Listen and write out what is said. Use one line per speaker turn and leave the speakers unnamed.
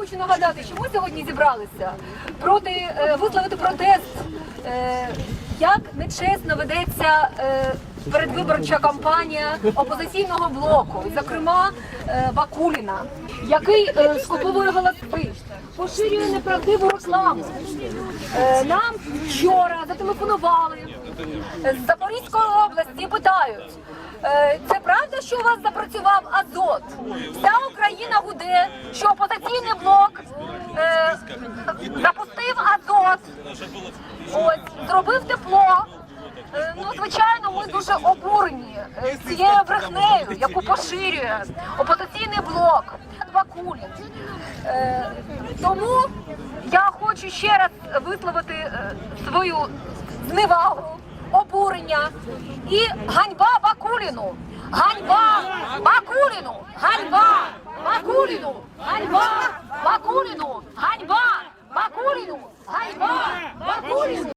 хочу нагадати, що ми сьогодні зібралися проти е, висловити протест, е, як нечесно ведеться е, передвиборча кампанія опозиційного блоку, зокрема Бакуліна, який е, скуповує голоси, поширює неправдиву рекламу. Нам вчора зателефонували з Запорізької області і питають. Це правда, що у вас запрацював Азот? Вся Україна гуде, що опозиційний блок е, запустив Азот, ось зробив тепло. Е, Ну, звичайно, ми дуже обурені е, цією брехнею, яку поширює опозиційний блок Бакулін. Е, Тому я хочу ще раз висловити е, свою зневагу, обурення і ганьба Бакуліну. Ганьба Бакуліну! Ганьба! Ганьба Бакуліну! Ганьба